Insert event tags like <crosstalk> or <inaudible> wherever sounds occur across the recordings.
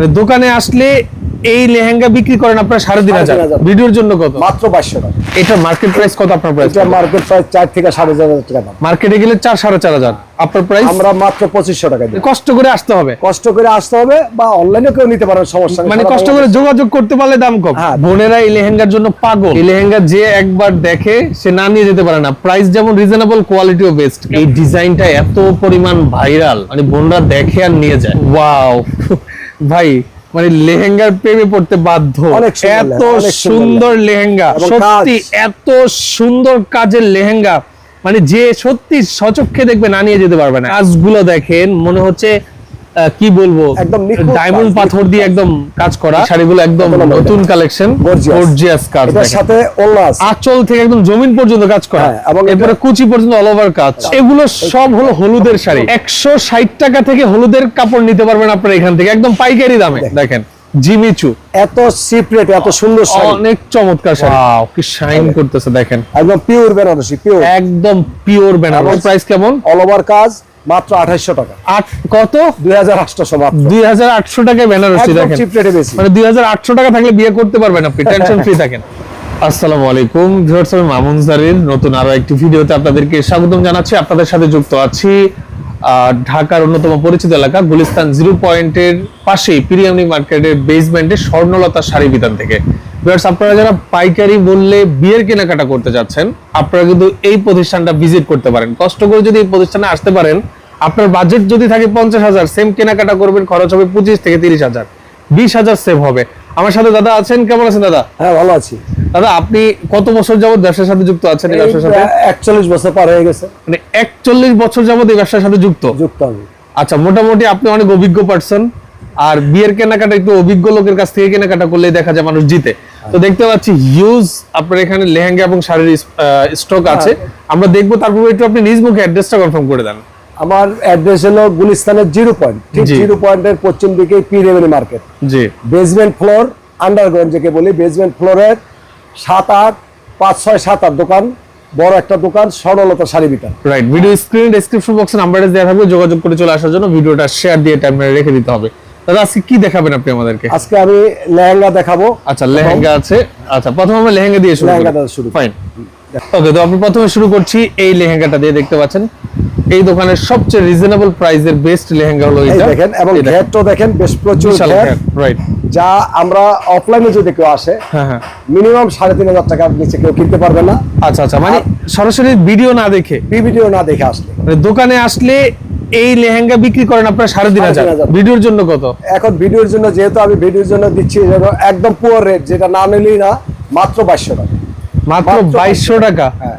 মানে দোকানে আসলে এই লেহেঙ্গা বিক্রি করেন আপনার সাড়ে তিন হাজার। ভিডিওর জন্য কত? মাত্র বাইশশো টাকা। এটার মার্কেট প্রাইস কত আপনার প্রাইস এটা মার্কেট প্রাইস চার থেকে সাড়ে চার হাজার টাকা মার্কেটে গেলে চার সাড়ে চার হাজার। আপনার প্রাইস আমরা মাত্র পঁচিশশো টাকা দিই। কষ্ট করে আসতে হবে। কষ্ট করে আসতে হবে বা অনলাইনে কেউ নিতে পারবে সমস্যা মানে কষ্ট করে যোগাযোগ করতে পারলে দাম কম। হ্যাঁ। বোনেরা এই লেহেঙ্গার জন্য পাগল। এই লেহেঙ্গা যে একবার দেখে সে না নিয়ে যেতে পারে না। প্রাইস যেমন রিজনেবল কোয়ালিটিও বেস্ট এই ডিজাইনটা এত পরিমাণ ভাইরাল মানে বোনরা দেখে আর নিয়ে যায়। ওয়াও ভাই মানে লেহেঙ্গার প্রেমে পড়তে বাধ্য। এত সুন্দর লেহেঙ্গা। সত্যি এত সুন্দর কাজের লেহেঙ্গা। মানে যে সত্যি সচক্ষে দেখবে না নিয়ে যেতে পারবে না। কাজগুলো দেখেন মনে হচ্ছে কি বলব? একদম ডায়মন্ড পাথর দিয়ে একদম কাজ করা। শাড়িগুলো একদম নতুন কালেকশন। গর্জিয়াস কাজ এটার সাথে ওলনা আঁচল থেকে একদম জমিন পর্যন্ত কাজ করা। হ্যাঁ, এবং এরপরে কুচি পর্যন্ত অল ওভার কাজ। এগুলো সব হলো হলুদের শাড়ি। একশো ষাট টাকা থেকে হলুদের কাপড় নিতে পারবেন আপনারা এখান থেকে। একদম পাইকারি দামে। দেখেন। জিমিচু। এত সিপ্রেট এত সুন্দর শাড়ি। অনেক চমৎকার শাড়ি। Wow, কি শাইন করতেছে দেখেন। একদম পিওর বেনারসি পিওর একদম পিওর বেনারস প্রাইস কেমন? অল ওভার কাজ। মাত্র আঠাইশশো টাকা। আট কত? দুই হাজার আটশো মাত্র। দুই হাজার আটশো টাকায় বেনারসি দেখেন। চিপ রেটে বেশি। মানে দুই হাজার আটশো টাকা থাকলে বিয়ে করতে পারবেন আপনি টেনশন ফ্রি থাকেন। আসসালামু আলাইকুম ভিউয়ার্স আমি মামুন জারির নতুন আরও একটি ভিডিওতে আপনাদেরকে স্বাগতম জানাচ্ছি। আপনাদের সাথে যুক্ত আছি ঢাকার অন্যতম পরিচিত এলাকা গুলিস্তান জিরো পয়েন্টের পাশেই পিরিয়ামনি মার্কেটের বেসমেন্টে স্বর্ণলতা শাড়ি বিধান থেকে। ভিউয়ার্স আপনারা যারা পাইকারি বললে বিয়ের কেনাকাটা করতে যাচ্ছেন আপনারা কিন্তু এই প্রতিষ্ঠানটা ভিজিট করতে পারেন। কষ্ট করে যদি এই প্রতিষ্ঠানে আসতে পারেন আপনার বাজেট যদি থাকে পঞ্চাশ হাজার সেম কেনাকাটা করবেন খরচ হবে পঁচিশ থেকে তিরিশ হাজার। বিশ হাজার সেভ হবে। আমার সাথে দাদা আছেন? কেমন আছেন দাদা? হ্যাঁ ভালো আছি। দাদা আপনি কত বছর যাবত ব্যবসার সাথে যুক্ত আছেন এই ব্যবসার সাথে? একচল্লিশ বছর পার হয়ে গেছে। মানে একচল্লিশ বছর যাবত এই ব্যবসার সাথে যুক্ত? যুক্ত আমি। আচ্ছা মোটামুটি আপনি অনেক অভিজ্ঞ পার্সন আর বিয়ের কেনাকাটা একটু অভিজ্ঞ লোকের কাছ থেকে কেনাকাটা করলে দেখা যায় মানুষ জিতে। তো দেখতে পাচ্ছি হিউজ আপনার এখানে লেহেঙ্গা এবং শাড়ির স্টক আছে। আমরা দেখব তারপর একটু আপনি নিজ মুখে অ্যাড্রেসটা কনফার্ম করে দেন। আমার অ্যাড্রেস হলো গুলিস্তানের জিরো পয়েন্ট ঠিক জিরো পয়েন্টের পশ্চিম দিকে পি রেভেনি মার্কেট জি। বেসমেন্ট ফ্লোর আন্ডারগ্রাউন্ড যেকে বলি বেসমেন্ট ফ্লোরের সাত আট পাঁচ ছয় সাত আট দোকান বড় একটা দোকান Saralata Sari Bitan right video screen description বক্সে নাম্বারে দেওয়া থাকবে যোগাযোগ করে চলে আসার জন্য ভিডিওটা শেয়ার দিয়ে টাইমে রেখে দিতে হবে। দাদা আজকে কি দেখাবেন আপনি আমাদেরকে? আজকে আমি লেহেঙ্গা দেখাবো। আচ্ছা লেহেঙ্গা আছে। আচ্ছা প্রথমে আমরা লেহেঙ্গা দিয়ে শুরু লেহেঙ্গা শুরু ফাইন ওকে তো আমি প্রথমে শুরু করছি এই লেহেঙ্গাটা দিয়ে দেখতে পাচ্ছেন? এই দোকানের সবচেয়ে রিজনেবল প্রাইসের বেস্ট লেহেঙ্গা হলো এটা। দেখেন এবং ঘেরটাও দেখেন বেশ প্রচুর রাইট যা আমরা অফলাইনে যদি কেউ আসে হ্যাঁ হ্যাঁ। মিনিমাম সাড়ে তিন হাজার টাকার নিচে কেউ কিনতে পারবে না। আচ্ছা আচ্ছা মানে সরাসরি ভিডিও না দেখে? ভিডিও না দেখে আসলে। মানে দোকানে আসলে এই লেহেঙ্গা বিক্রি করেন আপনার সাড়ে তিন হাজার। ভিডিওর জন্য কত? এখন ভিডিওর জন্য যেহেতু আমি ভিডিওর জন্য দিচ্ছি একদম পুয়ার রেট যেটা না নিলেই না মাত্র বাইশশো টাকা। মাত্র বাইশশো টাকা? হ্যাঁ।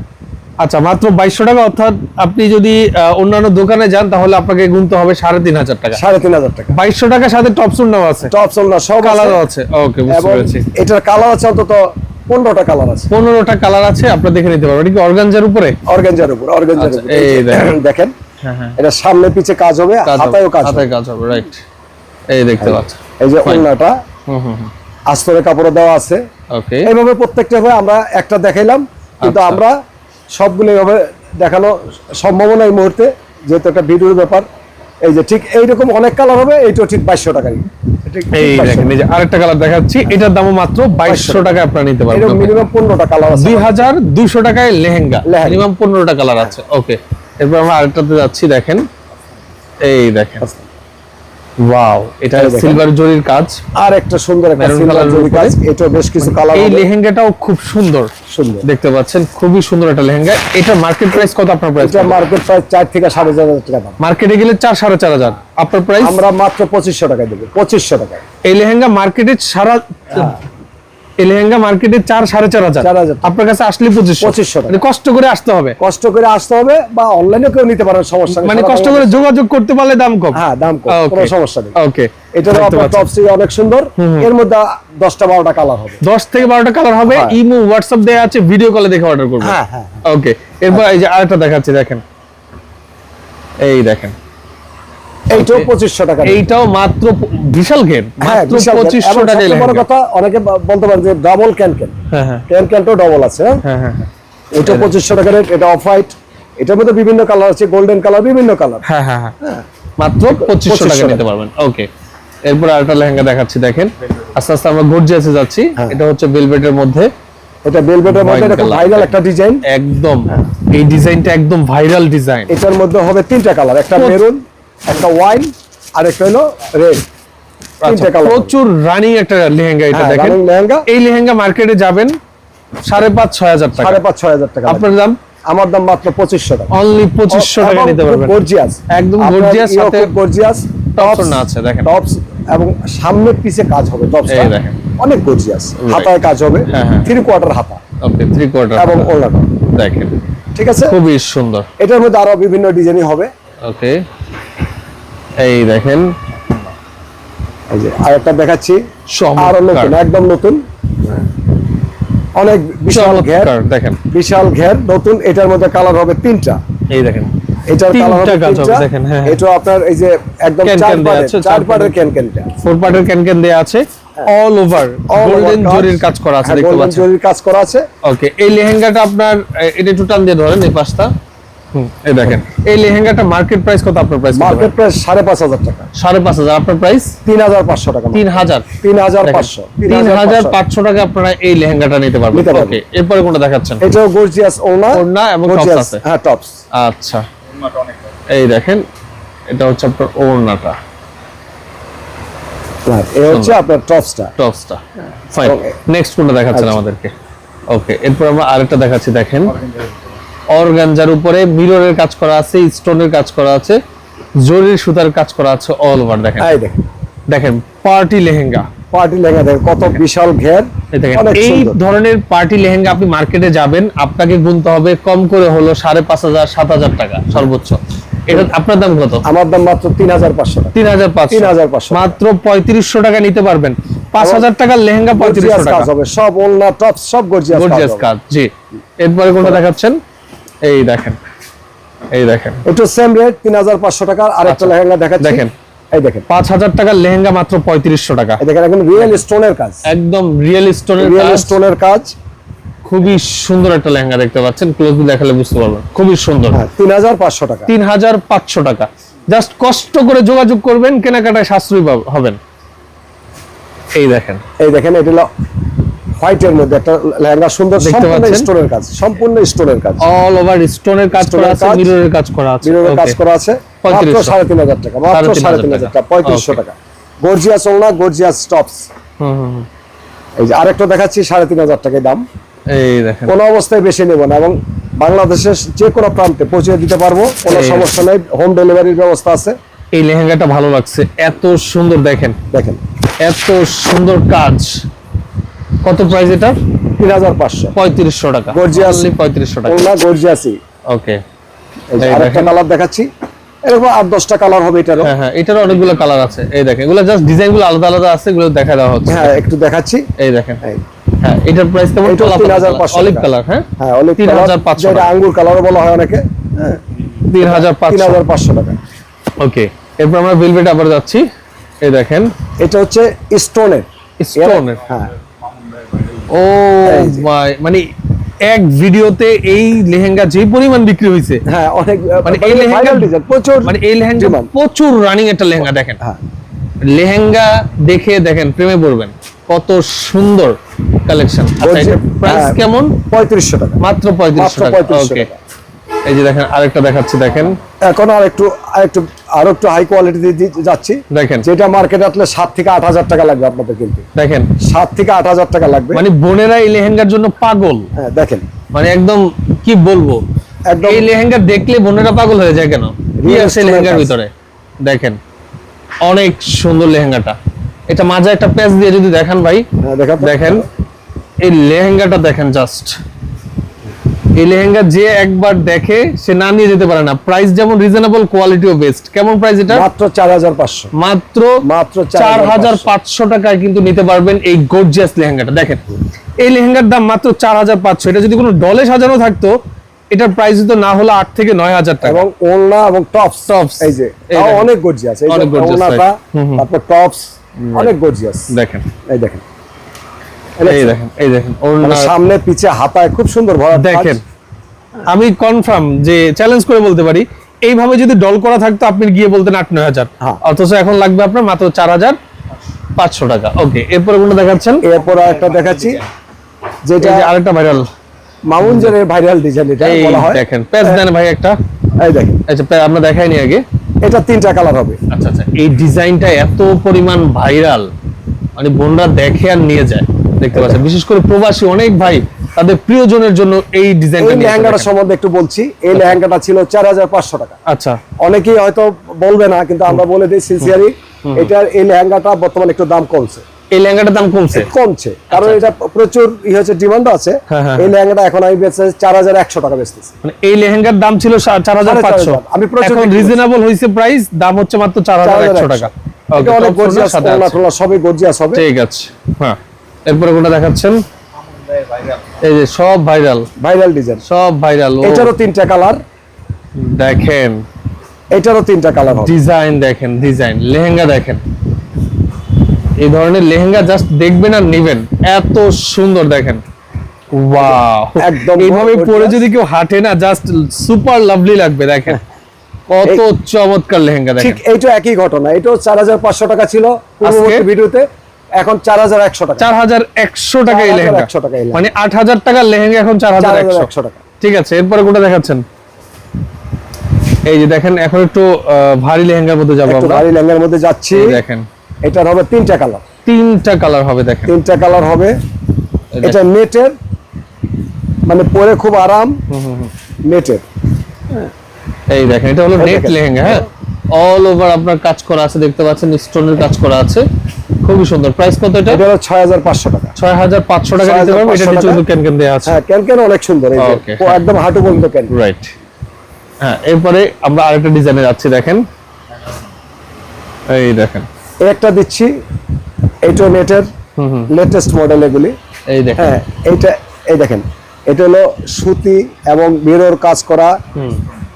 আচ্ছা মাত্র বাইশশো টাকা অর্থাৎ আপনি যদি অন্যান্য দোকানে যান তাহলে আপনাকে গুনতে হবে সাড়ে তিন হাজার টাকা। সাড়ে তিন হাজার টাকা। বাইশশো টাকার সাথে টপ নাও আছে। টপ সোলনা সব কালারও আছে। ওকে বুঝতে পেরেছি। এটার কালার আছে অন্তত পনেরোটা কালার আছে। পনেরোটা কালার আছে আপনারা দেখে নিতে পারবেন। এটা কি অর্গানজার উপরে? অর্গেঞ্জার উপর অর্গেঞ্জার আচ্ছা, এই দেখেন। হ্যাঁ হ্যাঁ। এটা সামনে পিছে কাজ হবে হাতায়ও কাজ হবে। হাতায় কাজ হবে রাইট এই দেখতে পাচ্ছেন। এই যে. ওড়নাটা হুম হুম হুম। আস্তরে কাপড় দেওয়া আছে। ওকে এইভাবে প্রত্যেকটা ভাবে আমরা একটা দেখাইলাম কিন্তু আচ্ছা। আমরা সবগুলো এইভাবে দেখানো সম্ভব না এই মুহূর্তে যেহেতু একটা ভিডিওর ব্যাপার। এই যে ঠিক এইরকম অনেক কালার হবে এইটাও ঠিক বাইশশো টাকারই। এই দেখেন এই যে আরেকটা কালার দেখাচ্ছি এটার দামও মাত্র বাইশশো টাকা। আপনারা নিতে পারবেন মিনিমাম পনেরোটা কালার আছে। দুই হাজার দুইশো টাকায় লেহেঙ্গা। মিনিমাম পনেরোটা কালার আছে ওকে এরপর আমরা আরেকটাতে যাচ্ছি দেখেন। এই দেখেন। ওয়াও এটা সিলভার জরির কাজ। আর একটা সুন্দর একটা সিলভার colour-এর জরি উপরে। কাজ। এটাও বেশ কিছু কালার এই লেহেঙ্গাটাও খুব সুন্দর। সুন্দর। দেখতে পাচ্ছেন খুবই সুন্দর একটা লেহেঙ্গা। এটার মার্কেট প্রাইস কত আপনার প্রাইস এটা মার্কেট প্রাইস চার থেকে সাড়ে চার হাজার টাকা দাম। মার্কেটে গেলে চার সাড়ে চার হাজার। আপনার প্রাইস আমরা মাত্র পঁচিশশো টাকায় দেবো পঁচিশশো টাকা এই লেহেঙ্গা মার্কেটে সারা এই লেহেঙ্গা মার্কেটে চার সাড়ে চার হাজার। 4,000 আপনার কাছে আসলে পঁচিশশো। 2500 টাকা। মানে কষ্ট করে আসতে হবে। কষ্ট করে আসতে হবে বা অনলাইনে কেউ নিতে পারবে সমস্যা মানে কষ্ট করে যোগাযোগ করতে পারলে দাম কম। হ্যাঁ দাম কম কোনো সমস্যা নেই। ওকে এটারও আপনার টপ সি অনেক সুন্দর। এর মধ্যে দশটা বারোটা কালার হবে। দশ থেকে বারোটা কালার হবে। হ্যাঁ। ইমো আছে ভিডিও কলে দেখে অর্ডার করবেন হ্যাঁ হ্যাঁ ওকে এরপর এই যে আরেকটা দেখাচ্ছি দেখেন। এই দেখেন। এইটাও পঁচিশশো টাকা এইটাও মাত্র বিশাল ঘের হ্যাঁ মাত্র বিশাল পঁচিশশো এবং টাকা বড় কথা অনেকে বলতে পারেন যে ডাবল ক্যান ক্যান হ্যাঁ হ্যাঁ। ক্যান ক্যানটাও ডবল আছে। হ্যাঁ হ্যাঁ। এটা পঁচিশশো টাকা রেট এটা অফ হোয়াইট এটার মধ্যে বিভিন্ন কালার আছে গোল্ডেন কালার বিভিন্ন কালার হ্যাঁ হ্যাঁ হ্যাঁ। মাত্র পঁচিশশো টাকা। 2500 নিতে পারবেন। ওকে এরপর আরেকটা লেহেঙ্গা দেখাচ্ছি দেখেন। আস্তে আস্তে আমরা গর্জিয়াসে যাচ্ছি। এটা হচ্ছে বেলভেটের মধ্যে। এটা মধ্যে। ভাইরাল একটা ডিজাইন একদম। এই ডিজাইনটা একদম ভাইরাল ডিজাইন এটার মধ্যে হবে তিনটা কালার একটা মেরুন একটা ওয়াইন আর একটা হলো রেড আচ্ছা, প্রচুর রানিং একটা লেহেঙ্গা এটা হ্যাঁ, দেখেন। লেহেঙ্গা। এই লেহেঙ্গা মার্কেটে যাবেন সাড়ে পাঁচ ছয় হাজার টাকা। সাড়ে পাঁচ ছয় হাজার টাকা। আপনার দাম? আমার দাম মাত্র পঁচিশশো টাকা। অনলি পঁচিশশো টাকা নিতে পারবেন। গর্জিয়াস একদম gorgeous, সাথে গর্জিয়াস টপস না আছে দেখেন। টপস এবং সামনের পিছে কাজ হবে টপস এই দেখেন। অনেক গর্জিয়াস হাতায় কাজ হবে। হ্যাঁ, হ্যাঁ। থ্রি কোয়ার্টার হাতা। ওকে থ্রি কোয়ার্টার এবং ওলাটা দেখেন। ঠিক আছে? খুবই সুন্দর। এটার মধ্যে আরও বিভিন্ন ডিজাইনই হবে। ওকে এই দেখেন। এই যে আরেকটা দেখাচ্ছি। আরও নতুন একদম নতুন। অনেক বিশাল ঘের। দেখেন। বিশাল ঘের নতুন। এটার মধ্যে কালার হবে তিনটা। এই দেখেন। এটার কালার হবে তিনটা কাজ হবে, তিনটা। দেখেন, হ্যাঁ, হ্যাঁ। এটা আপনার এই যে একদম চার চার ফোর দেয়া আছে অল ওভার গোল্ডেন কাজ। জরির কাজ করা আছে হ্যাঁ, দেখতে পাচ্ছেন। জরির কাজ করা আছে। ওকে এই লেহেঙ্গাটা আপনার এটা একটু টান দিয়ে ধরেন এই পাশটা। এই দেখেন। এই লেহেঙ্গাটা মার্কেট প্রাইস কত আপনার প্রাইস মার্কেট প্রাইস সাড়ে পাঁচ হাজার টাকা। সাড়ে পাঁচ হাজার। আপনার প্রাইস তিন হাজার পাঁচশো টাকা তিন হাজার। তিন হাজার পাঁচশো। তিন হাজার পাঁচশো টাকা আপনারা এই লেহেঙ্গাটা নিতে পারবেন। নিতে পারবেন। ওকে এরপরে কোনটা দেখাচ্ছেন? এটাও গর্জিয়াস ওড়না। এবং গর্জিয়াস আছে। হ্যাঁ টপস আচ্ছা। এই দেখেন এটা হচ্ছে আপনার ওড়নাটা। এই হচ্ছে আপনার টপসটা টপসটা ফাইন নেক্সট কোনটা দেখাচ্ছেন আচ্ছা। আমাদেরকে? ওকে এরপর আমরা আরেকটা দেখাচ্ছি দেখেন। অর্গানজার উপরে মিররের কাজ করা আছে স্টোনের কাজ করা আছে জরির সুতার কাজ করা আছে অল ওভার দেখেন। দেখেন। দেখেন পার্টি লেহেঙ্গা। পার্টি লেহেঙ্গা দেখেন কত বিশাল ঘের এই ধরনের পার্টি লেহেঙ্গা আপনি মার্কেটে যাবেন আপনাকে গুনতে হবে কম করে হলো সাড়ে পাঁচ হাজার সাত হাজার টাকা সর্বোচ্চ। এটা আপনার দাম কত? আমার দাম মাত্র তিন হাজার পাঁচশো টাকা। তিন হাজার পাঁচশো। 3,500 মাত্র পঁয়ত্রিশশো টাকা নিতে পারবেন। পাঁচ হাজার টাকার লেহেঙ্গা পঁয়ত্রিশশো টাকা। হবে সব ওনা টপস সব গর্জিয়াস কাজ জি। এরপরে কোনটা দেখাচ্ছেন? এই দেখেন এই দেখেন। একটু সেম রেট তিন হাজার পাঁচশো টাকার আরেকটা আচ্ছা। লেহেঙ্গা দেখাচ্ছি। দেখেন। এই দেখেন। পাঁচ হাজার টাকার লেহেঙ্গা মাত্র পঁয়ত্রিশশো টাকা। এই দেখেন একদম রিয়েল স্টোনের কাজ। একদম রিয়েল স্টোনের রিয়েল কাজ। স্টোনের কাজ। খুবই সুন্দর একটা লেহেঙ্গা দেখতে পাচ্ছেন। ক্লোজলি দেখালে বুঝতে পারবেন। খুবই সুন্দর। হ্যাঁ তিন হাজার পাঁচশো টাকা। তিন হাজার পাঁচশো টাকা। জাস্ট কষ্ট করে যোগাযোগ করবেন কেনাকাটায় সাশ্রয়ী হবেন। এই দেখেন। এই দেখেন এটা হোয়াইটের মধ্যে একটা লেহেঙ্গা সুন্দর সম্পূর্ণ স্টোনের কাজ সম্পূর্ণ স্টোনের কাজ। অল ওভার স্টোনের কাজ করা আছে মিররের কাজ করা আছে। বিরোধের কাজ করা আছে মাত্র 3500 সাড়ে তিন হাজার টাকা মাত্র সাড়ে সাড়ে তিন তিন হাজার হাজার টাকা পঁয়ত্রিশশো Okay. টাকা। গর্জিয়াস ওলনা গর্জিয়াস টপস। হুম। এই যে আরেকটা দেখাচ্ছি সাড়ে তিন হাজার টাকায় দাম। এই দেখেন। কোনো অবস্থায় বেশি নেব না এবং বাংলাদেশের যে কোনো প্রান্তে পৌঁছে দিতে পারব কোনো সমস্যা নেই হোম ডেলিভারির ব্যবস্থা আছে। এই লেহেঙ্গাটা ভালো লাগছে এত সুন্দর দেখেন। দেখেন। এত সুন্দর কাজ। কত প্রাইস এটা? তিন হাজার পাঁচশো। পঁয়ত্রিশশো টাকা। Gorgeous। পঁয়ত্রিশশো টাকা। ওলনা গর্জিয়াসই ওকে আরেকটা কালার দেখাচ্ছি। এরকম আট দশটা কালার হবে এটারও। হ্যাঁ হ্যাঁ এটারও অনেকগুলো কালার আছে। এই দেখেন এগুলো জাস্ট ডিজাইনগুলো আলাদা আলাদা আছে এগুলো দেখা দেওয়া হচ্ছে। হ্যাঁ একটু দেখাচ্ছি। এই দেখেন। হ্যাঁ এটার প্রাইস কেমন? এটাও 3500 অলিভ কালার হ্যাঁ? হ্যাঁ অলিভ তিন হাজার পাঁচশো যেটা আঙ্গুর কালারও বলা হয় অনেকে। তিন হাজার তিন হাজার পাঁচশো টাকা। ওকে এরপর আমরা ভেলভেট আবার যাচ্ছি। এই দেখেন। এটা হচ্ছে স্টোনের স্টোনের হ্যাঁ। ও মাই মানে এক ভিডিওতে এই লেহেঙ্গা যে পরিমাণ বিক্রি হয়েছে হ্যাঁ অনেক মানে এই লেহেঙ্গা প্রচুর মানে এই লেহেঙ্গা প্রচুর রানিং একটা লেহেঙ্গা দেখেন। হ্যাঁ। লেহেঙ্গা দেখে দেখেন প্রেমে পড়বেন। কত সুন্দর কালেকশন বলছি, প্রাইস হ্যাঁ। কেমন? পঁয়ত্রিশশো টাকা। মাত্র পঁয়ত্রিশশো মাত্র টাকা। ওকে এই যে দেখেন আরেকটা দেখাচ্ছি দেখেন। এখন আর একটু আর একটু হাই কোয়ালিটি যাচ্ছি। দেখেন। যেটা মার্কেটে আসলে সাত থেকে আট হাজার টাকা লাগবে আপনাদের কিন্তু। দেখেন। সাত থেকে আট হাজার টাকা লাগবে। মানে বোনেরা এই লেহেঙ্গার জন্য পাগল। হ্যাঁ দেখেন। মানে একদম কি বলব? একদম এই লেহেঙ্গা দেখলে বোনেরা পাগল হয়ে যায় কেন? stone লেহেঙ্গার ভিতরে? দেখেন অনেক সুন্দর লেহেঙ্গাটা। এটা মাঝে একটা প্যাচ দিয়ে যদি দেখান ভাই। হ্যাঁ, দেখেন। এই লেহেঙ্গাটা দেখেন জাস্ট এই লেহেঙ্গা যে একবার দেখে সে না নিয়ে যেতে পারে না। প্রাইস যেমন রিজনেবল কোয়ালিটিও বেস্ট কেমন প্রাইস এটা? মাত্র চার হাজার পাঁচশো। মাত্র মাত্র চার হাজার পাঁচশো টাকায় কিন্তু নিতে পারবেন এই গর্জিয়াস লেহেঙ্গাটা। দেখেন এই লেহেঙ্গার দাম মাত্র চার হাজার পাঁচশো। এটা যদি কোনো ডলে সাজানো থাকতো এটার প্রাইস তো না হলো আট থেকে নয় হাজার টাকা। এবং ওলনা এবং টপস Tops। এই যে। অনেক গর্জিয়াস এই যে ওলনাটা। তারপর টপস অনেক গর্জিয়াস দেখেন। এই দেখেন। এই দেখেন এই দেখেন মানে সামনে পিছে হাতায় খুব সুন্দর ভরা দেখেন আমি কনফার্ম যে চ্যালেঞ্জ করে বলতে পারি এইভাবে যদি ডল করা থাকতো আপনি গিয়ে বলতেন আট নয় হাজার। হ্যাঁ। অথচ এখন লাগবে আপনার মাত্র চার হাজার পাঁচশো টাকা। ওকে এরপরে কোনটা দেখাচ্ছেন? এরপর একটা দেখাচ্ছি যেটা আরেকটা ভাইরাল ভাইরাল ডিজাইন এটা এই বলা হয়। দেখেন পেজ দেন ভাই একটা। এই দেখেন। আচ্ছা আমরা দেখাইনি আগে। এটা তিনটা কালার হবে। আচ্ছা আচ্ছা এই ডিজাইনটা এত পরিমাণ ভাইরাল মানে বোনরা দেখে আর নিয়ে যায়। দেখতে পাচ্ছেন। বিশেষ করে প্রবাসী অনেক ভাই তাদের প্রিয়জনের জন্য এই ডিজাইনটা এই লেহেঙ্গাটা সম্বন্ধে একটু বলছি। এই লেহেঙ্গাটা ছিল চার হাজার পাঁচশো টাকা। আচ্ছা। অনেকেই হয়তো বলবে না কিন্তু আমরা বলে দিই সিনসিয়ারি এটার এই লেহেঙ্গাটা বর্তমানে একটু দাম কমছে। এই লেহেঙ্গাটার দাম কমছে? কমছে। কারণ এটা প্রচুর ই হচ্ছে ডিমান্ড আছে। হ্যাঁ, হ্যাঁ। এই লেহেঙ্গাটা এখন আমি হাজার একশো টাকা বেচতেছি। মানে এই লেহেঙ্গার দাম ছিল চার হাজার পাঁচশো। 4,500 আমি প্রচুর এখন রিজনেবল হয়েছে প্রাইস দাম হচ্ছে মাত্র চার হাজার টাকা। এটা অনেক গর্জিয়াস সবই গর্জিয়াস হবে। ঠিক আছে। হ্যাঁ। এরপরে কোনটা দেখাচ্ছেন। এই যে সব ভাইরাল। Viral design. সব ভাইরাল এটারও তিনটা কালার। দেখেন। এটারও তিনটা কালার ডিজাইন দেখেন ডিজাইন। লেহেঙ্গা দেখেন। এই ধরনের লেহেঙ্গা জাস্ট দেখবেন আর নেবেন। এত সুন্দর দেখেন। ওয়াও। একদম এইভাবে পরে যদি কেউ হাঁটে না জাস্ট সুপার লাভলি লাগবে দেখেন। কত চমৎকার লেহেঙ্গা ঠিক দেখেন এইটা একই ঘটনা। এটাও চার হাজার পাঁচশো টাকা ছিল পূর্ববর্তী ভিডিওতে। এখন চার হাজার একশো টাকা। চার হাজার একশো টাকা এই লেহেঙ্গা। 4,100 টাকা মানে আট হাজার টাকার লেহেঙ্গা এখন চার হাজার একশো। একশো টাকা। ঠিক আছে এরপরে কোনটা দেখাচ্ছেন? এই যে দেখেন এখন একটু ভারী লেহেঙ্গার মধ্যে যাব একটু আমরা। ভারী লেহেঙ্গার মধ্যে যাচ্ছি। দেখেন। এটার হবে তিনটা কালার। তিনটা কালার হবে দেখেন। তিনটা কালার হবে। এটা নেটের মানে পরে খুব আরাম। নেটের। এই দেখেন এটা হলো নেট লেহেঙ্গা হ্যাঁ? অল ওভার আপনার কাজ করা আছে দেখতে পাচ্ছেন স্টোনের কাজ করা আছে। খুবই সুন্দর। প্রাইস কত এটা? এটা হলো ছয় হাজার পাঁচশো টাকা। ছয় হাজার পাঁচশো টাকা নিতে পারবেন এটা 6,500 নিচে টাকা। ক্যান ক্যান দেওয়া আছে। হ্যাঁ ক্যান ক্যান অনেক সুন্দর এই যে ও হ্যাঁ। একদম হাঁটু পর্যন্ত ক্যান। রাইট হ্যাঁ এরপরে আমরা আরেকটা ডিজাইনে যাচ্ছি দেখেন। এই দেখেন। একটা দিচ্ছি এইটা নেটের হুম হুম। লেটেস্ট মডেল এগুলি। এই দেখেন। হ্যাঁ এইটা এই দেখেন। এটা হলো সুতি এবং মিরর কাজ করা। হুম।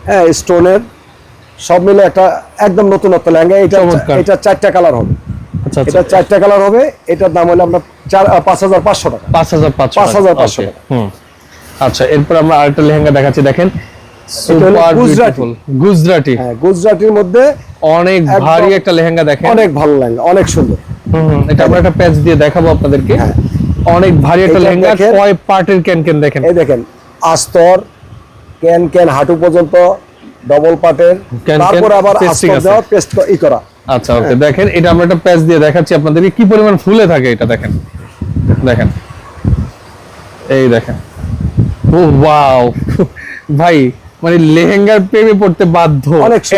হ্যাঁ স্টোনের সব মিলে একটা একদম নতুনত্ব লেহেঙ্গা। এটা। এটা চারটা কালার হবে। এটা আচ্ছা। চারটা কালার হবে এটার দাম হলো চার পাঁচ হাজার পাঁচশো টাকা। পাঁচ হাজার পাঁচশো 5,500 টাকা। আচ্ছা এরপর আমরা আরেকটা লেহেঙ্গা দেখাচ্ছি দেখেন। গুজরাটি। হ্যাঁ গুজরাটির মধ্যে অনেক ভারী একটা লেহেঙ্গা দেখেন। অনেক ভালো লেহেঙ্গা অনেক সুন্দর। হুম, এটা আমরা একটা প্যাচ দিয়ে দেখাবো আপনাদেরকে। হ্যাঁ। অনেক ভারী একটা লেহেঙ্গা। কয় পার্টের ক্যান ক্যান দেখেন। এই দেখেন আস্তর ক্যান ক্যান হাঁটু পর্যন্ত ডবল ক্যান তারপরে আবার আস্তর দেওয়া পেস্ট ই করা। আচ্ছা ওকে দেখেন এটা আমরা একটা প্যাচ দিয়ে দেখাচ্ছি আপনাদেরকে। কি পরিমাণ ফুলে থাকে এটা দেখেন। দেখেন। এই দেখেন। ও ওয়াও <laughs> ভাই মানে লেহেঙ্গার প্রেমে পড়তে বাধ্য।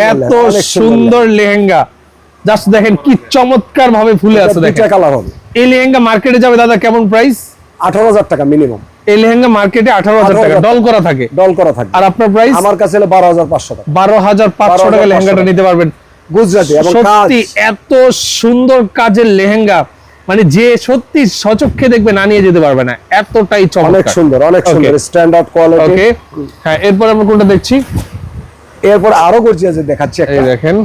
এত সুন্দর লেহেঙ্গা। জাস্ট দেখেন কি চমৎকার ভাবে ফুলে আছে এটা দেখেন। কালার হবে। এই লেহেঙ্গা মার্কেটে যাবে দাদা কেমন প্রাইস আঠারো হাজার টাকা মিনিমাম এই লেহেঙ্গা মার্কেটে আঠারো হাজার টাকা ডল করা থাকে। ডল করা থাকে। আর আপনার প্রাইস আমার কাছে হলো বারো হাজার পাঁচশো টাকা। বারো হাজার পাঁচশো টাকা 12,500 লেহেঙ্গাটা নিতে পারবেন। গুজরাটি সত্যি এত সুন্দর কাজের লেহেঙ্গা। মানে যে সত্যি সচক্ষে দেখবে না নিয়ে যেতে পারবে না। এতটাই অনেক চমৎকার। সুন্দর অনেক. সুন্দর স্ট্যান্ডার্ড কোয়ালিটি ওকে হ্যাঁ এরপর আমরা কোনটা দেখছি? এরপর আরও গর্জিয়াস দেখাচ্ছি একটা। দেখেন।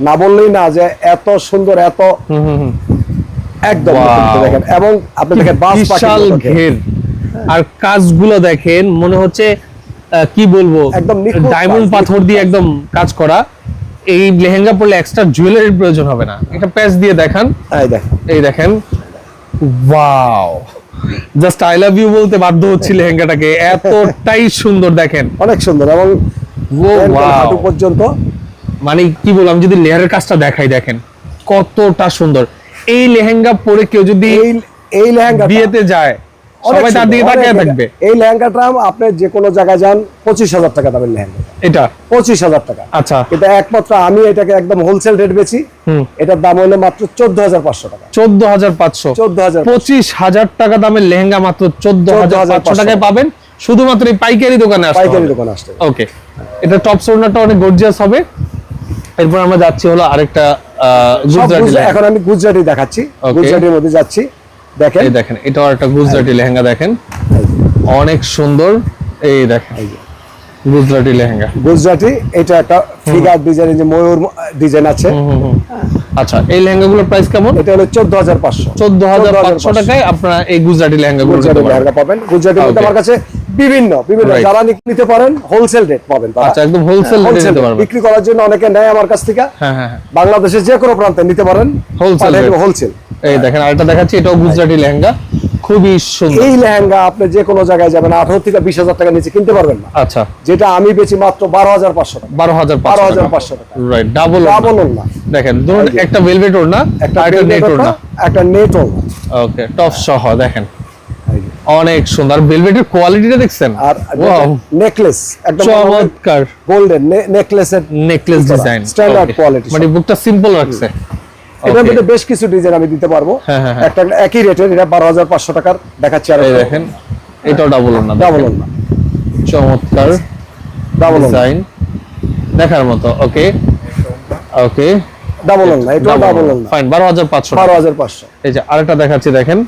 না বললেই না যে এত সুন্দর এত হুম, হুম, হুম। একদম দেখেন। এবং আপনি দেখেন বাস বিশাল ঘের। আর কাজগুলো দেখেন মনে হচ্ছে কি বলব? একদম ডায়মন্ড পাথর দিয়ে একদম কাজ করা। এই লেহেঙ্গা পরলে এক্সট্রা জুয়েলারির প্রয়োজন হবে না। এটা প্যাচ দিয়ে দেখান। এই দেখেন। Wow just I love you বলতে বাধ্য হচ্ছি লেহেঙ্গাটাকে। এতটাই সুন্দর দেখেন। অনেক সুন্দর এবং ও হাঁটু পর্যন্ত। মানে কি বললাম যদি লেয়ারের কাজটা দেখাই দেখেন কতটা সুন্দর। এই লেহেঙ্গা পরে কেউ যদি এই লেহেঙ্গা বিয়েতে যায় সবাই তার দিকে তাকিয়ে থাকবে। এই লেহেঙ্গাটা আপনি যে কোনো জায়গায় যান পঁচিশ হাজার টাকা দামের লেহেঙ্গা। এটা? পঁচিশ হাজার টাকা। আচ্ছা। এটা একমাত্র আমি এটাকে একদম হোলসেল রেট হুম। এটার দাম হলো মাত্র চোদ্দ হাজার পাঁচশো টাকা। চোদ্দ হাজার পাঁচশো। চোদ্দ হাজার পঁচিশ। হাজার টাকা দামের লেহেঙ্গা মাত্র চোদ্দ হাজার পাঁচশো টাকায় পাবেন। শুধুমাত্র এই পাইকারি দোকানে আসতে পাইকারি দোকানে আসতে ওকে এটা টপ সোনারটা অনেক গর্জিয়াস হবে। এরপর আমরা যাচ্ছি হলো আরেকটা গুজরাটি এখন আমি গুজরাটি দেখাচ্ছি। গুজরাটির মধ্যে যাচ্ছি। দেখেন। এই দেখেন এটাও একটা গুজরাটি লেহেঙ্গা দেখেন। অনেক সুন্দর এই দেখেন গুজরাটি লেহেঙ্গা। গুজরাটি এটা একটা ফিগার ডিজাইন যে ময়ূর ডিজাইন আছে। আচ্ছা এই লেহেঙ্গাগুলোর প্রাইস কেমন? এটা হলো চোদ্দ হাজার পাঁচশো। চোদ্দ হাজার পাঁচশো টাকায় আপনারা এই গুজরাটি লেহেঙ্গা গুজরাটি লেহেঙ্গা পাবেন। গুজরাটির মধ্যে আমার কাছে বিভিন্ন বিভিন্ন. যারা নিতে পারেন হোলসেল রেট পাবেন আচ্ছা একদম হোলসেল রেটে নিতে পারবেন। বিক্রি করার জন্য অনেকে নেয় আমার কাছ থেকে। হ্যাঁ হ্যাঁ হ্যাঁ। বাংলাদেশের যে কোনো প্রান্তে নিতে পারেন। হোলসেল হোলসেল এই দেখেন আরেকটা দেখাচ্ছি এটাও গুজরাটি লেহেঙ্গা। খুবই সুন্দর। এই লেহেঙ্গা আপনি যে কোনো জায়গায় যাবেন আঠারো থেকে বিশ হাজার টাকা নিচে কিনতে পারবেন না। আচ্ছা। যেটা আমি বেচি মাত্র বারো হাজার পাঁচশো টাকা। বারো হাজার বারো হাজার পাঁচশো টাকা। রাইট ডাবল ডাবল না দেখেন ধরুন একটা ভেলভেট ওড়না একটা নেট ওড়না একটা নেট ওড়না। ওকে টপ সহ দেখেন। অনেক সুন্দর। ভেলভেটের কোয়ালিটিটা দেখছেন? আর নেকলেস একদম চমৎকার। গোল্ডেন নেকলেসের নেকলেস ডিজাইন Standard quality মানে বুকটা সিম্পল রাখছে এটার মধ্যে বেশ কিছু ডিজাইন আমি দিতে পারব। হ্যাঁ, হ্যাঁ, হ্যাঁ। একটা একই রেটের এটা বারো হাজার পাঁচশো টাকার দেখাচ্ছি আর দেখেন এটাও ডাবল ওড়না ডাবল। না চমৎকার ডাবল ডিজাইন দেখার মতো ওকে ওকে ডাবল না এটা ডাবল না ফাইন বারো হাজার পাঁচশো বারো হাজার পাঁচশো। এই যে আরেকটা দেখাচ্ছি দেখেন।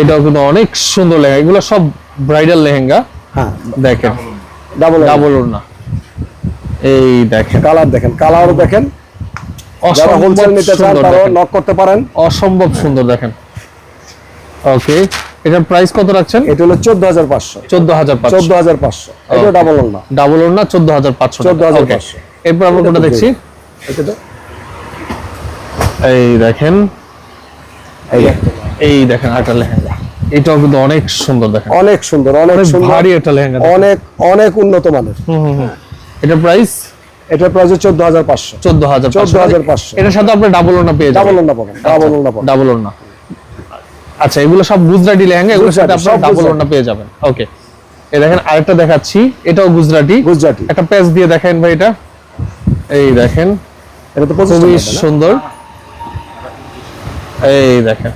এটাও কিন্তু অনেক সুন্দর লেহেঙ্গা। এগুলো সব ব্রাইডাল লেহেঙ্গা। হ্যাঁ। দেখেন। ডাবল ডাবল ওড়না। এই দেখেন। কালার দেখেন কালারও দেখেন। যারা হোলসেল নিতে চান তারাও নক করতে পারেন। অসম্ভব সুন্দর দেখেন। ওকে এটার প্রাইস কত রাখছেন? এটা হলো চোদ্দ হাজার পাঁচশো। চোদ্দ হাজার পাঁচশো। চোদ্দ হাজার পাঁচশো। এটা Okay. ডাবল না। ডাবল চোদ্দ হাজার পাঁচশো 14,500 এরপর আমরা কোনটা দেখছি? এটা এই দেখেন। এই দেখেন আরেকটা লেহেঙ্গা। এটাও কিন্তু অনেক সুন্দর দেখেন। অনেক সুন্দর অনেক সুন্দর। ভারী একটা লেহেঙ্গা অনেক অনেক উন্নত মানের। হুম, হুম। এটার প্রাইস এটার প্রাইস চোদ্দ হাজার পাঁচশো। চোদ্দ হাজার 14,500 এটার সাথে আপনি ডাবল ওড়না পেয়ে ডাবল যাবেন না পাবেন ডাবল না পাবেন। ডাবল ওড়না। আচ্ছা এগুলো সব গুজরাটি লেহেঙ্গা এগুলোর সাথে সব ডাবল। ওড়না পেয়ে যাবেন। ওকে এই দেখেন আরেকটা দেখাচ্ছি এটাও গুজরাটি। গুজরাটি। একটা পেজ দিয়ে দেখেন ভাই এটা। এই দেখেন এটা তো খুবই সুন্দর। এই দেখেন।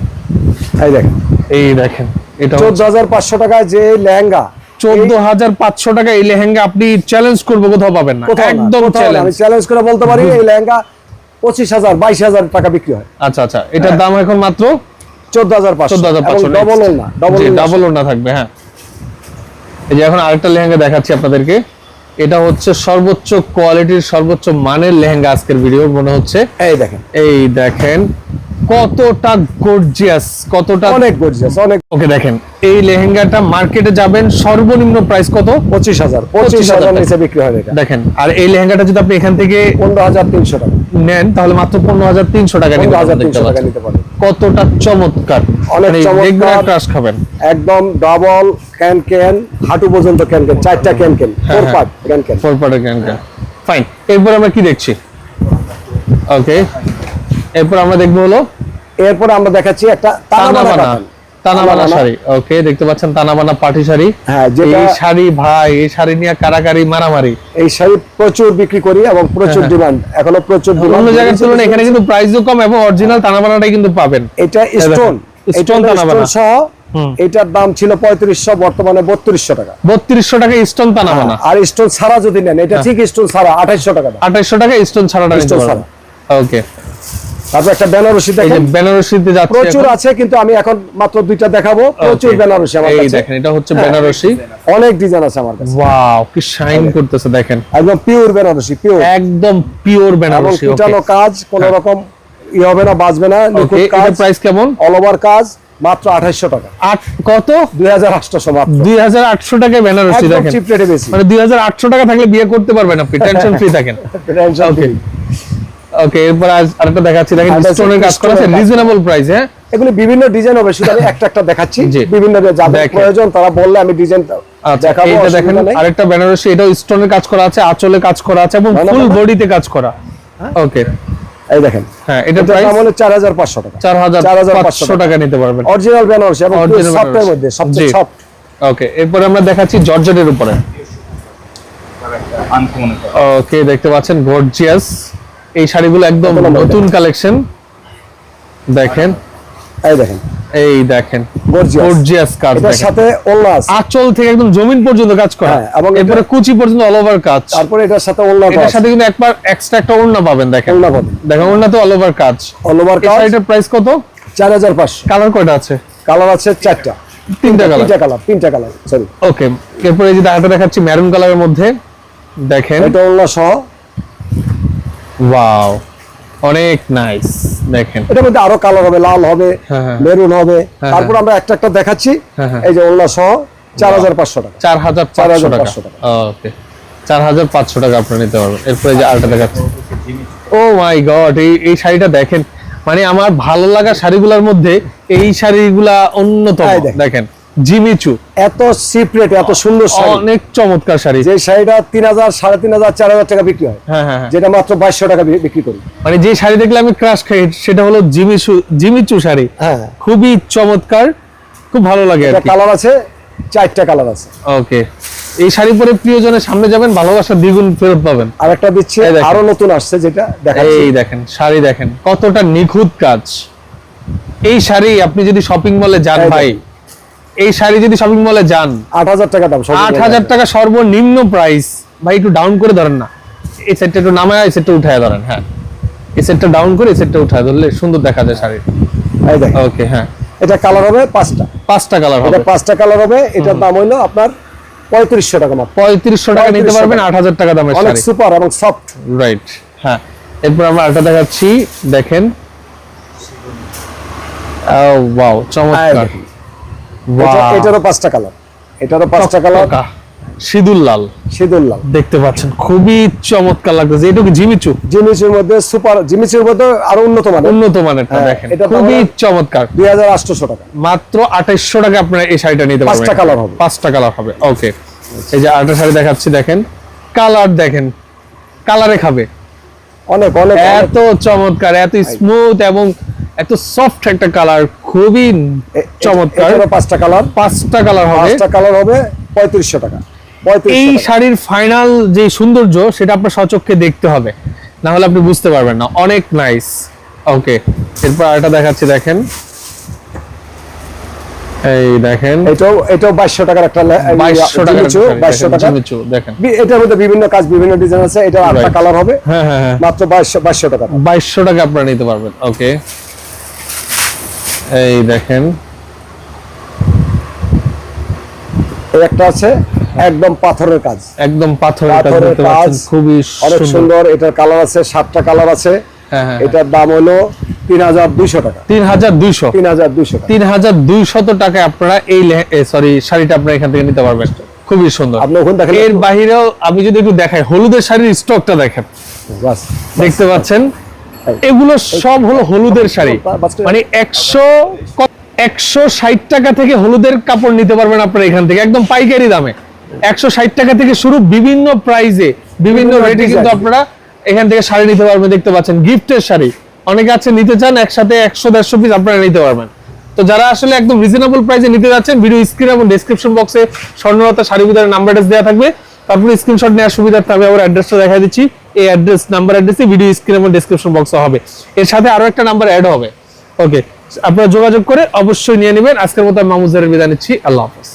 এই দেখেন। এই দেখেন এটা চোদ্দ হাজার পাঁচশো টাকায় যে লেহেঙ্গা চোদ্দ হাজার পাঁচশো টাকা এই লেহেঙ্গা আপনি চ্যালেঞ্জ করব কোথাও পাবেন না। একদম চ্যালেঞ্জ করে বলতে পারি এই লেহেঙ্গা পঁচিশ হাজার বাইশ হাজার টাকা বিক্রি হয়। আচ্ছা আচ্ছা এটার দাম এখন মাত্র? চোদ্দ হাজার পাঁচশো। ডবল না ডবল ওড়না থাকবে হ্যাঁ। এই যে এখন আরেকটা লেহেঙ্গা দেখাচ্ছি আপনাদেরকে। এটা হচ্ছে সর্বোচ্চ কোয়ালিটির সর্বোচ্চ মানের লেহেঙ্গা আজকের ভিডিও মনে হচ্ছে। এই দেখেন। এই দেখেন কতটা গর্জিয়াস কতটা অনেক গর্জিয়াস অনেক ওকে দেখেন এই লেহেঙ্গাটা মার্কেটে যাবেন সর্বনিম্ন প্রাইস কত? পঁচিশ হাজার পঁচিশ 25,000 হাজার নিচে বিক্রি হয় দেখেন আর এই লেহেঙ্গাটা যদি আপনি এখান থেকে পনেরো হাজার তিনশো টাকা। নেন তাহলে মাত্র পনেরো হাজার তিনশো টাকা নিতে পারেন কতটা চমৎকার। অনেক মানে চমৎকার। crush খাবেন। একদম ডাবল ক্যান ক্যান হাঁটু পর্যন্ত ক্যান ক্যান চারটা can can four. Part can can four পার্টের ক্যানকা ফাইন এরপর আমরা কি দেখছি? ওকে এরপর আমরা দেখব হলো এরপরে আমরা দেখাচ্ছি একটা তানাবানা তানাবানা কাতান। তানাবানা তানাবানা। শাড়ি। ওকে দেখতে পাচ্ছেন তানাবানা পাটি শাড়ি। হ্যাঁ, এই শাড়ি ভাই এই শাড়ি নিয়ে কারাকারি মারামারি। এই শাড়ি প্রচুর বিক্রি করি এবং প্রচুর হ্যাঁ। ডিমান্ড এখনও প্রচুর অন্য ডিমান্ড তুলনায় এখানে কিন্তু প্রাইসও কম এবং অরিজিনাল তানাবানাটাই কিন্তু পাবেন। এটা স্টোন Stone তানাবানা। সহ এটার দাম ছিল পঁয়ত্রিশশো বর্তমানে বত্রিশশো টাকা। বত্রিশশো টাকা স্টোন তানাবানা। আর স্টোন ছাড়া যদি নেন এটা হ্যাঁ। ঠিক স্টোন ছাড়া আঠাইশশো টাকা আঠাইশশো টাকা স্টোন নিতে Stone পারবেন। ওকে তারপর একটা বেনারসি দেখেন। বেনারসিতে যাচ্ছে প্রচুর আছে কিন্তু আমি এখন মাত্র দুইটা দেখাবো। প্রচুর. বেনারসি আমার এই দেখেন এটা হচ্ছে বেনারসি। অনেক ডিজাইন আছে আমার কাছে। ওয়াও কি শাইন করতেছে দেখেন। একদম পিওর বেনারসি পিওর একদম পিওর বেনারসি পিটানো কাজ কোন রকম ই হবে না বাজবে না। নিখুঁত কাজ প্রাইস কেমন? অল ওভার কাজ মাত্র আঠাইশশো টাকা। আট কত? দুই হাজার আটশো মাত্র। দুই হাজার আটশো টাকায় বেনারসি দেখেন। চিপ রেটে বেশি। মানে দুই হাজার আটশো টাকা থাকলে বিয়ে করতে পারবেন আপনি <laughs> টেনশন ফ্রি থাকেন। ওকে free। ওকে এরপর আজ আরেকটা দেখাচ্ছি। দেখেন স্টোনের কাজ করা আছে stone এর কাজ। রিজনেবল প্রাইস হ্যাঁ? এগুলি বিভিন্ন ডিজাইন হবে শুধু আমি একটা একটা দেখাচ্ছি। বিভিন্ন যে যাদের প্রয়োজন তারা বললে আমি ডিজাইন আচ্ছা দেখাবো অসুবিধা দেখেন আরেকটা বেনারসি এটাও স্টোনের কাজ করা আছে আঁচলে কাজ করা আছে এবং ফুল বডিতে কাজ করা। ওকে এই দেখেন। হ্যাঁ এটা প্রাইস হলো পাঁচশো টাকা। চার হাজার 4,500 পাঁচশো টাকা নিতে পারবেন। অরিজিনাল বেনারসি এবং সফটের মধ্যে সবচেয়ে সফট ওকে এরপরে আমরা দেখাচ্ছি জর্জেটের উপরে। ওকে দেখতে পাচ্ছেন গর্জিয়াস এই শাড়িগুলো একদম নতুন কালেকশন দেখেন। এই দেখেন। এই দেখেন। গর্জিয়াস কাজ এটার সাথে আছে। আঁচল থেকে একদম জমিন পর্যন্ত কাজ করা। হ্যাঁ, এবং এরপরে কুচি পর্যন্ত অল ওভার কাজ। তারপরে এটার সাথে ওলনা এটার সাথে কিন্তু একবার এক্সট্রা একটা ওড়না পাবেন দেখেন। ওলনা পাবেন। দেখেন ওড়না তো অল ওভার কাজ অল ওভার কাজ। শাড়িটার প্রাইস কত? চার হাজার পাঁচশো। কালার কয়টা আছে? কালার আছে চারটা। তিনটা কালার তিনটা কালার তিনটা কালার সরি ওকে এরপরে এই যে দেখা দেখাচ্ছি মেরুন কালারের মধ্যে। দেখেন। এটা ওলনা সহ। ওয়াও অনেক নাইস দেখেন। এটার মধ্যে আরও কালার হবে লাল হবে হ্যাঁ, হ্যাঁ। মেরুন হবে। হ্যাঁ, তারপর আমরা একটা একটা দেখাচ্ছি। হ্যাঁ, হ্যাঁ। এই যে ওলনা সহ চার হাজার পাঁচশো টাকা। চার হাজার পাঁচশো টাকা। 4,500 টাকা। ওকে চার হাজার পাঁচশো টাকা আপনারা নিতে পারবেন। এরপরে যে আরেকটা দেখাচ্ছি। ও মাই গড এই এই শাড়িটা দেখেন। মানে আমার ভালো লাগা শাড়িগুলোর মধ্যে এই শাড়িগুলা অন্যতম দেখেন। জিমিচু এত চিপ রেট এত সুন্দর শাড়ি। অনেক চমৎকার শাড়ি। যে শাড়িটা তিন হাজার সাড়ে তিন হাজার চার হাজার টাকা বিক্রি হয়। হ্যাঁ হ্যাঁ হ্যাঁ। যেটা মাত্র বাইশশো টাকা বিক্রি করি। মানে যে শাড়ি দেখলে আমি ক্রাশ খাই সেটা হলো জিমিচু জিমিচু শাড়ি। হ্যাঁ। খুবই চমৎকার খুব ভালো লাগে কালার আছে চারটা কালার আছে। ওকে এই শাড়ি পরে প্রিয়জনের সামনে যাবেন ভালোবাসা দ্বিগুণ ফেরত পাবেন। আর একটা দিচ্ছে আরও নতুন আসছে যেটা এই দেখেন শাড়ি দেখেন কতটা নিখুঁত কাজ। এই শাড়ি আপনি যদি শপিং মলে যান ভাই এই শাড়ি যদি শপিং মলে যান আট হাজার টাকা দাম আট হাজার টাকা সর্বনিম্ন প্রাইস ভাই একটু ডাউন করে ধরেন না। এই সেটটা একটু নামায় এই সেটটা উঠায় ধরেন হ্যাঁ। এই সেটটা ডাউন করে এই সেটটা উঠায় ধরলে সুন্দর দেখা যায় শাড়ি। ওকে হ্যাঁ। এটা কালার হবে পাঁচটা। পাঁচটা কালার হবে। এটা পাঁচটা কালার হবে এটার দাম হইল আপনার পঁয়ত্রিশশো টাকা মাত্র। পঁয়ত্রিশশো টাকা নিতে পারবেন আট হাজার টাকা দামের অনেক সুপার এবং সফট রাইট হ্যাঁ। এরপর আমরা আরেকটা দেখাচ্ছি দেখেন। ও ওয়াও চমৎকার। এটারও পাঁচটা কালার। এটারও পাঁচটা কালার। সিঁদুর লাল। সিঁদুর লাল। দেখতে পাচ্ছেন খুবই চমৎকার লাগতেছে। এটুকু জিমিচু? জিমিচুর মধ্যে সুপার জিমিচুর মধ্যে আরও উন্নত মানের। উন্নত মানেরটা দেখেন। এটা খুবই চমৎকার। দুই হাজার আটশোশো টাকা। মাত্র আঠাইশশো টাকা আপনারা এই শাড়িটা নিতে পারবেন। পাঁচটা colour হবে। পাঁচটা কালার হবে ওকে। এই যে আরেকটা শাড়ি দেখাচ্ছি দেখেন। কালার দেখেন কালারে খাবে। অনেক অনেক। এত চমৎকার এত স্মুথ এবং এত সফট একটা কালার খুবই চমৎকার। পাঁচটা কালার পাঁচটা কালার হবে। পাঁচটা কালার হবে পঁয়ত্রিশশো টাকা। এই শাড়ির ফাইনাল যে সৌন্দর্য সেটা আপনার সচক্ষে দেখতে হবে। না হলে আপনি বুঝতে পারবেন না। অনেক নাইস ওকে এরপর আরেকটা দেখাচ্ছি দেখেন। এই দেখেন। এটাও এটাও বাইশশো টাকার একটা বাইশশো টাকা বাইশশো টাকা। দেখেন। এটার মধ্যে বিভিন্ন কাজ বিভিন্ন ডিজাইন আছে। এটা আটটা কালার হবে। হ্যাঁ হ্যাঁ হ্যাঁ। মাত্র বাইশশো বাইশশো টাকা। বাইশশো টাকা আপনারা নিতে পারবেন। ওকে এই দেখেন। একটা আছে একদম পাথরের কাজ। একদম পাথরের কাজ দেখতে পাচ্ছেন কাজ, খুবই অনেক সুন্দর। এটার কালার আছে সাতটা কালার আছে। হ্যাঁ হ্যাঁ এটার দাম হলো তিন হাজার দুইশো টাকা। তিন হাজার দুইশো? তিন হাজার দুইশো টাকা। তিন হাজার দুইশত টাকায় আপনারা এই সরি শাড়িটা আপনারা এখান থেকে নিতে পারবেন। খুবই সুন্দর। আপনি ওখানে দেখেন এর বাহিরেও আমি যদি একটু দেখাই হলুদের শাড়ির স্টকটা দেখেন। বাস। দেখতে পাচ্ছেন? এগুলো সব হলো হলুদের শাড়ি। মানে একশো একশো ষাট টাকা থেকে হলুদের কাপড় নিতে পারবেন আপনারা এখান থেকে একদম পাইকারি দামে। একশো ষাট টাকা থেকে শুরু বিভিন্ন প্রাইজে বিভিন্ন রেটে কিন্তু আপনারা এখান থেকে শাড়ি নিতে পারবেন দেখতে পাচ্ছেন গিফটের শাড়ি। অনেকে আছে নিতে চান একসাথে একশো দেড়শো পিস আপনারা নিতে পারবেন। তো যারা আসলে একদম রিজনেবল প্রাইসে নিতে যাচ্ছেন ভিডিও স্ক্রিন এবং ডেসক্রিপশন বক্সে স্বর্ণলতা শাড়ি বিদারের নাম্বার দেওয়া থাকবে। তারপরে স্ক্রিনশট নেওয়ার সুবিধার্থে আমি আবার অ্যাড্রেসটা দেখা দিচ্ছি। এই অ্যাড্রেস নাম্বার অ্যাড্রেসে ভিডিও স্ক্রিন এবং ডেসক্রিপশন বক্সে হবে। এর সাথে আরও একটা নাম্বার অ্যাড হবে। ওকে আপনারা যোগাযোগ করে অবশ্যই নিয়ে নেবেন। আজকের মতো মামুজারের বিদায় নিচ্ছি। আল্লাহ হাফেজ।